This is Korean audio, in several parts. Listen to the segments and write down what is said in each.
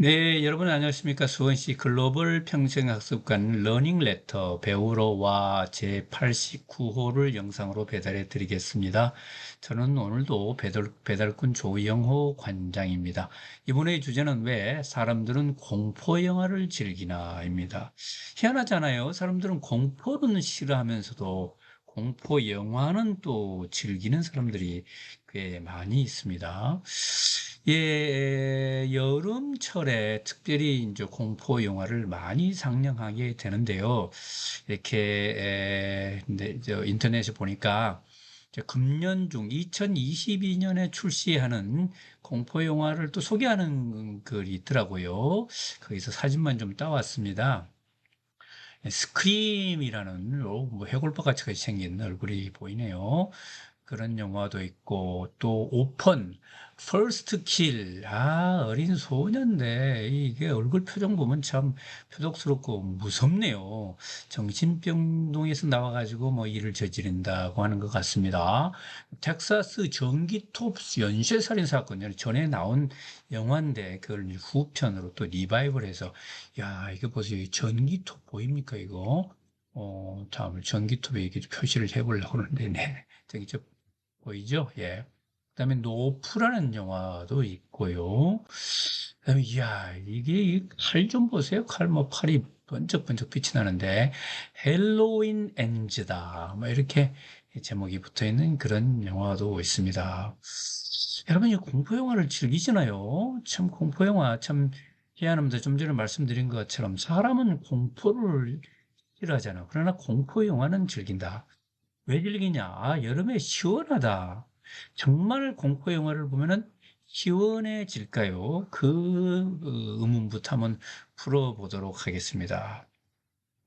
네, 여러분 안녕하십니까? 수원시 글로벌 평생학습관 러닝 레터 배우러와 제 89호를 영상으로 배달해 드리겠습니다. 저는 오늘도 배달, 배달꾼 조영호 관장입니다. 이번의 주제는 왜 사람들은 공포 영화를 즐기나입니다. 희한하잖아요. 사람들은 공포는 싫어하면서도 공포 영화는 또 즐기는 사람들이 꽤 많이 있습니다. 예, 여름철에 특별히 이제 공포 영화를 많이 상영하게 되는데요. 이렇게 에, 저 인터넷에 보니까 금년 중 2022년에 출시하는 공포 영화를 또 소개하는 글이 있더라고요. 거기서 사진만 좀 따왔습니다. 스크림이라는 뭐 해골바 같이 생긴 얼굴이 보이네요. 그런 영화도 있고 또 오펀 퍼스트 킬. 아, 어린 소년데 이게 얼굴 표정 보면 참 표독스럽고 무섭네요. 정신병동에서 나와가지고 뭐 일을 저지른다고 하는 것 같습니다. 텍사스 전기톱 연쇄살인 사건 전에 나온 영화인데 그걸 후편으로 또 리바이벌해서 야 이거 보세요 전기톱 보입니까 이거? 어, 다음을 전기톱에 이렇게 표시를 해보려고 하는데 네 저기 저 보이죠? 예. 그다음에 노프라는 영화도 있고요. 그다음에 이야 이게 칼 좀 보세요. 칼 뭐 팔이 번쩍번쩍 빛이 나는데 헬로윈 엔즈다. 뭐 이렇게 제목이 붙어 있는 그런 영화도 있습니다. 여러분 이 공포 영화를 즐기시나요? 참 공포 영화 참 희한합니다. 좀 전에 말씀드린 것처럼 사람은 공포를 싫어하잖아. 그러나 공포 영화는 즐긴다. 왜 즐기냐? 아, 여름에 시원하다. 정말 공포 영화를 보면은 시원해질까요? 그 의문부터 한번 풀어보도록 하겠습니다.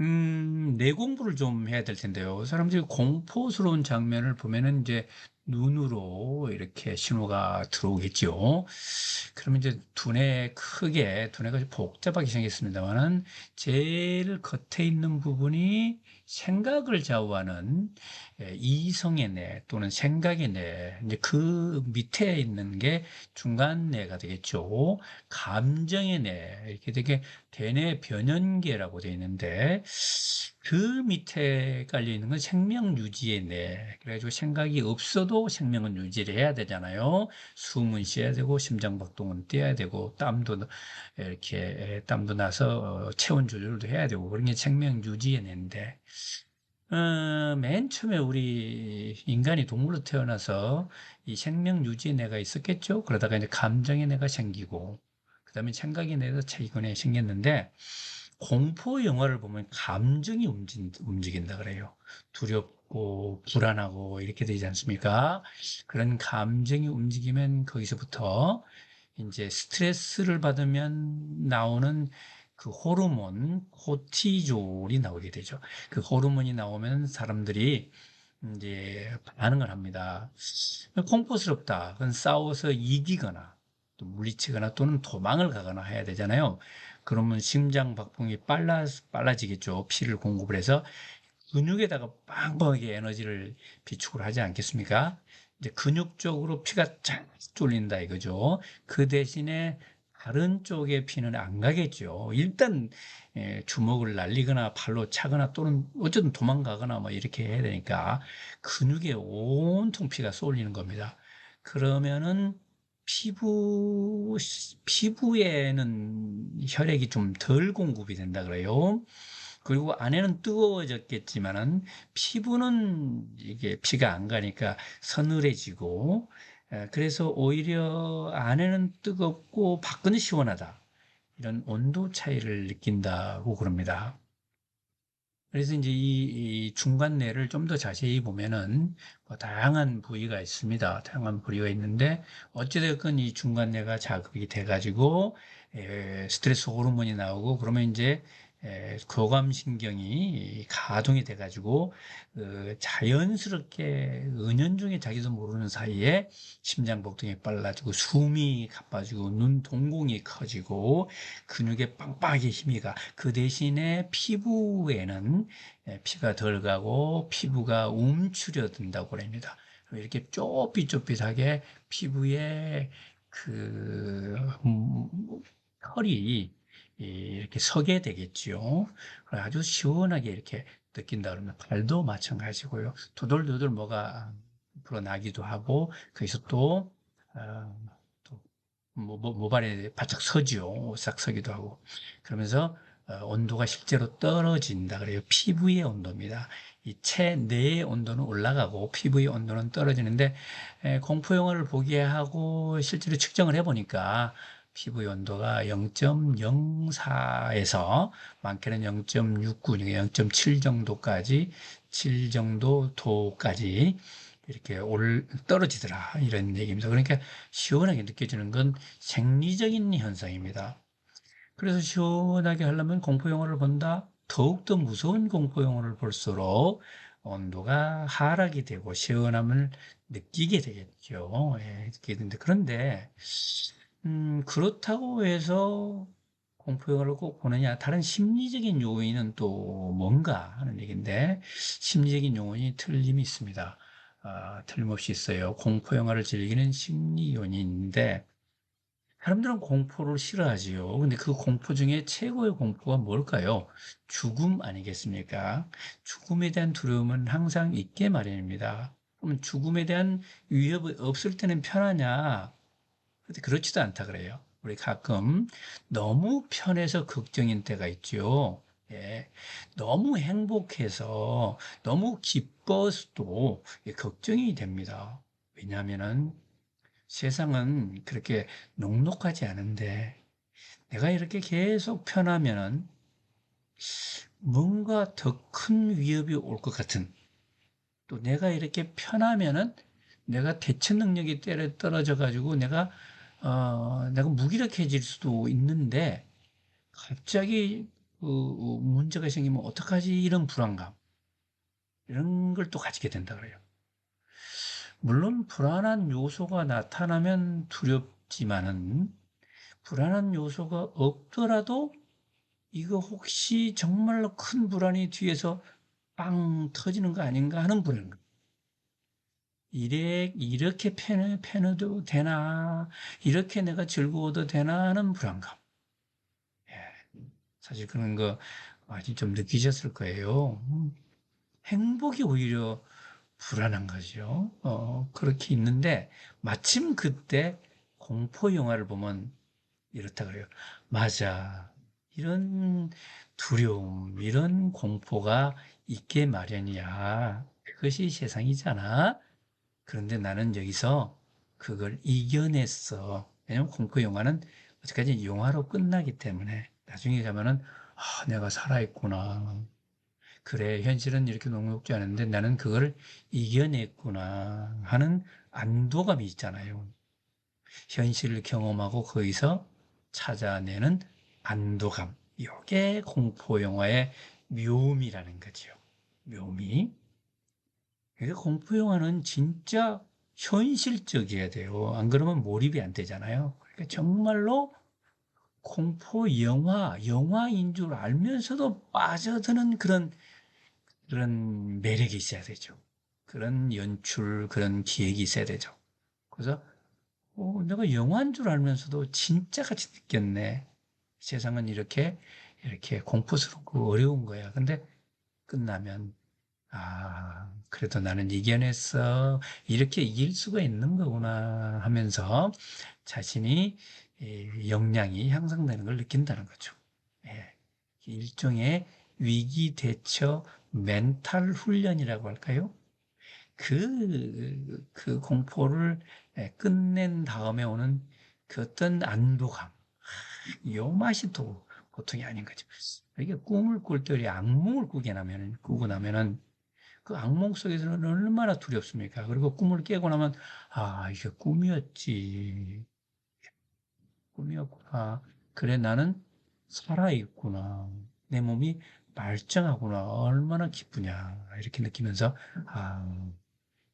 음, 내 공부를 좀 해야 될 텐데요. 사람들이 공포스러운 장면을 보면은 이제 눈으로 이렇게 신호가 들어오겠죠. 그러면 이제 두뇌 크게, 두뇌가 복잡하게 생겼습니다만은 제일 겉에 있는 부분이 생각을 좌우하는 예, 이성의 뇌 또는 생각의 뇌, 이제 그 밑에 있는 게 중간 뇌가 되겠죠. 감정의 뇌, 이렇게 되게 대뇌 변연계라고 되어 있는데, 그 밑에 깔려 있는 건 생명 유지의 뇌. 그래가지고 생각이 없어도 생명은 유지를 해야 되잖아요. 숨은 쉬어야 되고, 심장 박동은 뛰어야 되고, 땀도 이렇게 땀도 나서 어, 체온 조절도 해야 되고, 그런 게 생명 유지의 뇌인데, 어, 맨 처음에 우리 인간이 동물로 태어나서 이 생명 유지의 뇌가 있었겠죠. 그러다가 이제 감정의 뇌가 생기고, 그 다음에 생각의 뇌가 최근에 생겼는데, 공포 영화를 보면 감정이 움직, 인다 그래요. 두렵고 불안하고 이렇게 되지 않습니까? 그런 감정이 움직이면 거기서부터 이제 스트레스를 받으면 나오는 그 호르몬 코티졸이 나오게 되죠. 그 호르몬이 나오면 사람들이 이제 반응을 합니다. 공포스럽다. 그건 싸워서 이기거나 또 물리치거나 또는 도망을 가거나 해야 되잖아요. 그러면 심장 박동이 빨라, 빨라지겠죠. 피를 공급을 해서 근육에다가 빵빵하게 에너지를 비축을 하지 않겠습니까? 이제 근육적으로 피가 쫙 쫄린다 이거죠. 그 대신에 다른 쪽의 피는 안 가겠죠. 일단 예, 주먹을 날리거나 발로 차거나 또는 어쨌든 도망가거나 뭐 이렇게 해야 되니까 근육에 온통 피가 쏠리는 겁니다. 그러면은 피부, 피부에는 혈액이 좀 덜 공급이 된다 그래요. 그리고 안에는 뜨거워졌겠지만은 피부는 이게 피가 안 가니까 서늘해지고 그래서 오히려 안에는 뜨겁고 밖은 시원하다. 이런 온도 차이를 느낀다고 그럽니다. 그래서 이제 이, 이 중간뇌를 좀 더 자세히 보면은 뭐 다양한 부위가 있습니다. 다양한 부위가 있는데 어찌됐건 이 중간뇌가 자극이 돼가지고 에, 스트레스 호르몬이 나오고 그러면 이제 교감신경이 가동이 돼가지고 그 자연스럽게 은연중에 자기도 모르는 사이에 심장복동이 빨라지고 숨이 가빠지고 눈 동공이 커지고 근육에 빵빵하게 힘이 가. 그 대신에 피부에는 피가 덜 가고 피부가 움츠려든다고 합니다. 이렇게 쪼삐쪼삐하게 피부에 그 털이 이렇게 서게 되겠죠. 아주 시원하게 이렇게 느낀다 그러면 발도 마찬가지고요. 도돌도돌 뭐가 불어나기도 하고 거기서 또, 어, 또 모, 모발에 바짝 서지요. 싹 서기도 하고 그러면서 어, 온도가 실제로 떨어진다 그래요. 피부의 온도입니다. 이 체 내의 온도는 올라가고 피부의 온도는 떨어지는데 에, 공포 영화를 보게 하고 실제로 측정을 해보니까 피부의 온도가 0.04에서 많게는 0.69, 0.7 정도까지 7 정도 도까지 이렇게 올 떨어지더라 이런 얘기입니다. 그러니까 시원하게 느껴지는 건 생리적인 현상입니다. 그래서 시원하게 하려면 공포 영화를 본다. 더욱더 무서운 공포 영화를 볼수록 온도가 하락이 되고 시원함을 느끼게 되겠죠. 예, 느끼게 되는데 그런데 음, 그렇다고 해서 공포 영화를 꼭 보느냐? 다른 심리적인 요인은 또 뭔가 하는 얘기인데 심리적인 요인이 틀림이 있습니다. 아, 틀림없이 있어요. 공포 영화를 즐기는 심리 요인인데 사람들은 공포를 싫어하지요. 근데 그 공포 중에 최고의 공포가 뭘까요? 죽음 아니겠습니까? 죽음에 대한 두려움은 항상 있게 마련입니다. 그러면 죽음에 대한 위협이 없을 때는 편하냐? 근데 그렇지도 않다 그래요. 우리 가끔 너무 편해서 걱정인 때가 있죠. 예. 너무 행복해서 너무 기뻐서도 걱정이 됩니다. 왜냐하면은 세상은 그렇게 녹록하지 않은데 내가 이렇게 계속 편하면은 뭔가 더 큰 위협이 올 것 같은 또 내가 이렇게 편하면은 내가 대처 능력이 떨어져 가지고 내가 어, 내가 무기력해질 수도 있는데 갑자기 그 문제가 생기면 어떡하지 이런 불안감 이런 걸 또 가지게 된다 그래요. 물론 불안한 요소가 나타나면 두렵지만은 불안한 요소가 없더라도 이거 혹시 정말로 큰 불안이 뒤에서 빵 터지는 거 아닌가 하는 불안. 이래, 이렇게 패는, 패너도 되나, 이렇게 내가 즐거워도 되나 하는 불안감. 예, 사실 그런 거 많이 좀 느끼셨을 거예요. 음, 행복이 오히려 불안한 거죠. 어, 그렇게 있는데 마침 그때 공포 영화를 보면 이렇다 그래요. 맞아. 이런 두려움, 이런 공포가 있게 마련이야. 그것이 세상이잖아. 그런데 나는 여기서 그걸 이겨냈어. 왜냐면 공포 영화는 어디까지 영화로 끝나기 때문에 나중에 가면은 아, 내가 살아있구나. 그래, 현실은 이렇게 녹록지 않은데 나는 그걸 이겨냈구나 하는 안도감이 있잖아요. 현실을 경험하고 거기서 찾아내는 안도감. 이게 공포 영화의 묘미라는 거죠. 묘미. 그러니까 공포 영화는 진짜 현실적이어야 돼요. 안 그러면 몰입이 안 되잖아요. 그러니까 정말로 공포 영화, 영화인 줄 알면서도 빠져드는 그런 그런 매력이 있어야 되죠. 그런 연출, 그런 기획이 있어야 되죠. 그래서 어, 내가 영화인 줄 알면서도 진짜 같이 느꼈네. 세상은 이렇게 이렇게 공포스럽고 어려운 거야. 근데 끝나면 아 그래도 나는 이겨냈어. 이렇게 이길 수가 있는 거구나 하면서 자신이 역량이 향상되는 걸 느낀다는 거죠. 예. 일종의 위기 대처 멘탈 훈련이라고 할까요? 그, 그 공포를 끝낸 다음에 오는 그 어떤 안도감. 요 맛이 또 보통이 아닌 거죠. 이게 꿈을 꿀 때 악몽을 꾸게 나면, 꾸고 나면은 그 악몽 속에서는 얼마나 두렵습니까? 그리고 꿈을 깨고 나면, 아, 이게 꿈이었지. 꿈이었구나. 그래, 나는 살아있구나. 내 몸이 말짱하구나. 얼마나 기쁘냐. 이렇게 느끼면서, 아,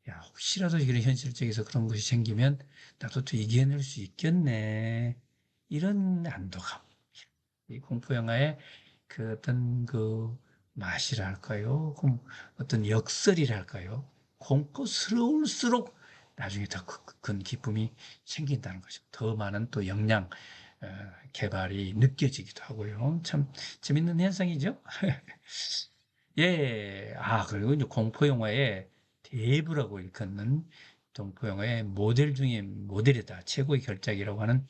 야, 혹시라도 이런 현실적에서 그런 것이 생기면 나도 또 이겨낼 수 있겠네. 이런 안도감. 이 공포 영화의 그 어떤 그 맛이랄까요? 어떤 역설이랄까요? 공포스러울수록 나중에 더 큰 기쁨이 생긴다는 거죠. 더 많은 또 역량, 어, 개발이 느껴지기도 하고요. 참 재밌는 현상이죠. 예, 아 그리고 이제 공포 영화의 대부라고 일컫는 공포 영화의 모델 중에 모델이다. 최고의 결작이라고 하는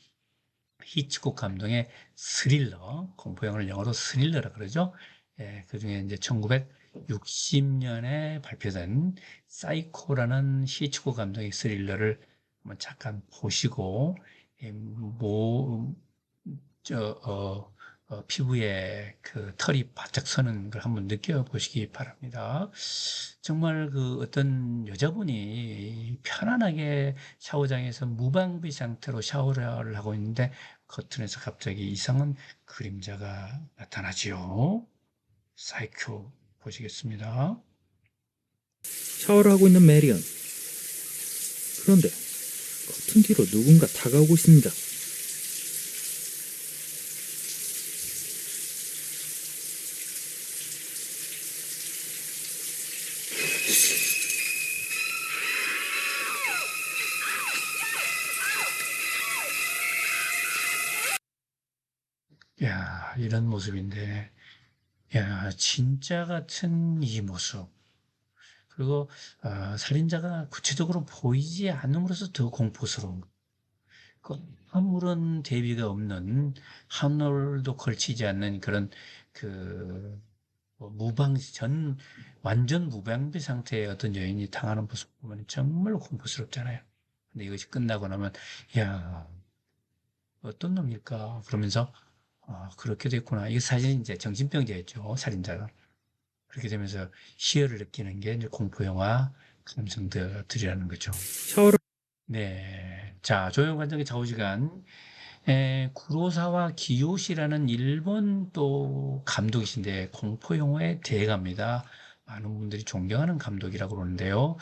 히치콕 감독의 스릴러, 공포 영화를 영어로 스릴러라 그러죠. 예, 그 중에 이제 1960년에 발표된 사이코라는 히치콕 감독의 스릴러를 한번 잠깐 보시고 예, 뭐, 저, 어, 어, 피부에 그 털이 바짝 서는 걸 한번 느껴보시기 바랍니다. 정말 그 어떤 여자분이 편안하게 샤워장에서 무방비 상태로 샤워를 하고 있는데 커튼에서 갑자기 이상한 그림자가 나타나지요. 사이코 보시겠습니다. 샤워를 하고 있는 메리언. 그런데 커튼 뒤로 누군가 다가오고 있습니다. 야, 이런 모습인데, 야, 진짜 같은 이 모습. 그리고 어, 살인자가 구체적으로 보이지 않음으로써 더 공포스러운 거. 그 아무런 대비가 없는 하늘도 걸치지 않는 그런 그뭐 무방 전 완전 무방비 상태의 어떤 여인이 당하는 모습 보면 정말 공포스럽잖아요. 근데 이것이 끝나고 나면 야 어떤 놈일까 그러면서 아, 그렇게 됐구나. 이게 사실 이제 정신병자였죠, 살인자가. 그렇게 되면서 희열을 느끼는 게 이제 공포영화 감성들이라는 거죠. 네. 자, 조용 관장의 좌우지간. 에, 구로사와 기요시라는 일본 또 감독이신데 공포영화의 대가입니다. 많은 분들이 존경하는 감독이라고 그러는데요.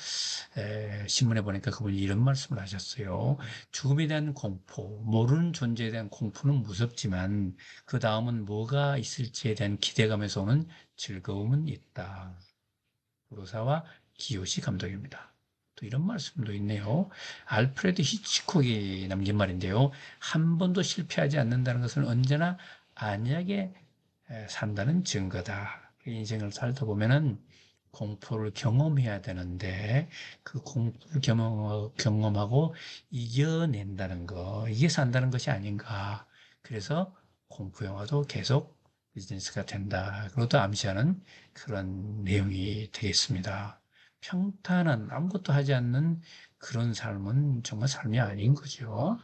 에, 신문에 보니까 그분이 이런 말씀을 하셨어요. 죽음에 대한 공포, 모르는 존재에 대한 공포는 무섭지만 그 다음은 뭐가 있을지에 대한 기대감에서 오는 즐거움은 있다. 구로사와 기요시 감독입니다. 또 이런 말씀도 있네요. 알프레드 히치콕이 남긴 말인데요. 한 번도 실패하지 않는다는 것은 언제나 안약에 에, 산다는 증거다. 그 인생을 살다 보면은 공포를 경험해야 되는데 그 공포를 경험, 경험하고 이겨낸다는 거 이게 산다는 것이 아닌가. 그래서 공포 영화도 계속 비즈니스가 된다. 그것도 암시하는 그런 내용이 되겠습니다. 평탄한 아무것도 하지 않는 그런 삶은 정말 삶이 아닌 거죠.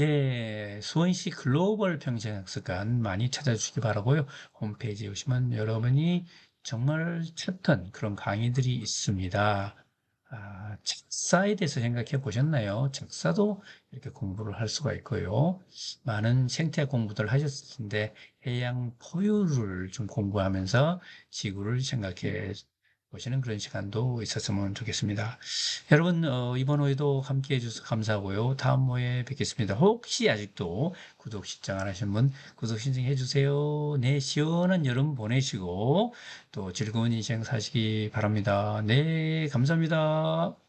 예, 수원시 글로벌 평생학습관 많이 찾아주시기 바라고요. 홈페이지에 오시면 여러분이 정말 찾던 그런 강의들이 있습니다. 아, 책사에 대해서 생각해 보셨나요? 책사도 이렇게 공부를 할 수가 있고요. 많은 생태 공부들 하셨을 텐데 해양 포유를 좀 공부하면서 지구를 생각해 보시는 그런 시간도 있었으면 좋겠습니다. 여러분 어, 이번 호에도 함께 해 주셔서 감사하고요. 다음 호에 뵙겠습니다. 혹시 아직도 구독 신청 안 하신 분 구독 신청해 주세요. 네 시원한 여름 보내시고 또 즐거운 인생 사시기 바랍니다. 네 감사합니다.